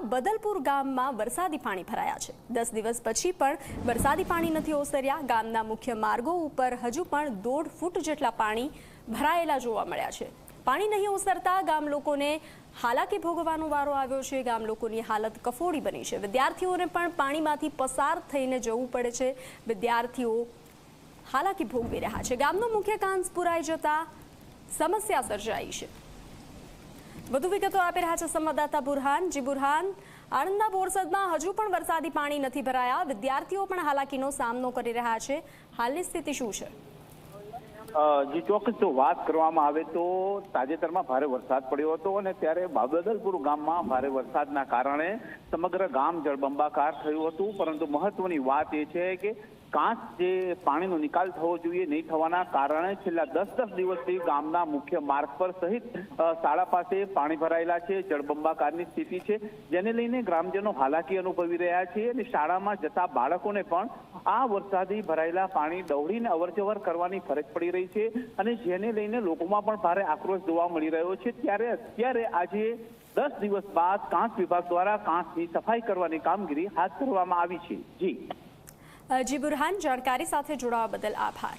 બદલપુર ગામમાં વરસાદી પાણી ભરાયા છે. દસ દિવસ પછી પણ વરસાદી પાણી નથી ઓસર્યા. ગામના મુખ્ય માર્ગો ઉપર હજુ પણ દોઢ ફૂટ જેટલા પાણી ભરાયેલા જોવા મળ્યા છે. પાણી નહીં ઓસરતા ગામ લોકોને હાલાકી ભોગવવાનો વારો આવ્યો છે. ગામ લોકોની હાલત કફોડી બની છે. વિદ્યાર્થીઓને પણ પાણીમાંથી પસાર થઈને જવું પડે છે. વિદ્યાર્થીઓ હાલાકી ભોગવી રહ્યા છે. ગામનો મુખ્ય કાંસ પુરાઈ જતા સમસ્યા સર્જાઈ છે. વધુ વિગતો આપી રહ્યા છે સંવાદદાતા બુરહાન. જી બુરહાન, આણંદના બોરસદમાં હજુ પણ વરસાદી પાણી નથી ભરાયા. વિદ્યાર્થીઓ પણ હાલાકીનો સામનો કરી રહ્યા છે. હાલની સ્થિતિ શું છે? જી, ચોક્કસ જો વાત કરવામાં આવે તો તાજેતરમાં ભારે વરસાદ પડ્યો હતો અને ત્યારે બાબદલપુર ગામમાં ભારે વરસાદના કારણે સમગ્ર ગામ જળબંબાકાર થયું હતું. પરંતુ મહત્વની વાત એ છે કે કાંચ જે પાણીનો નિકાલ થવો જોઈએ નહીં થવાના કારણે છેલ્લા દસ દસ દિવસથી ગામના મુખ્ય માર્ગ પર સહિત શાળા પાસે પાણી ભરાયેલા છે, જળબંબાકારની સ્થિતિ છે, જેને લઈને ગ્રામજનો હાલાકી અનુભવી રહ્યા છે અને શાળામાં જતા બાળકોને પણ આ વરસાદી ભરાયેલા પાણી દોડીને અવરજવર કરવાની ફરજ પડી રહી છે અને જેને લઈને લોકોમાં પણ ભારે આક્રોશ જોવા મળી રહ્યો છે. ત્યારે અત્યારે આજે દસ દિવસ બાદ કાંસ વિભાગ દ્વારા કાંસની સફાઈ કરવાની કામગીરી હાથ ધરવામાં આવી છે. જી. જી બુરહાન જાણકારી સાથે જોડાવા બદલ આભાર.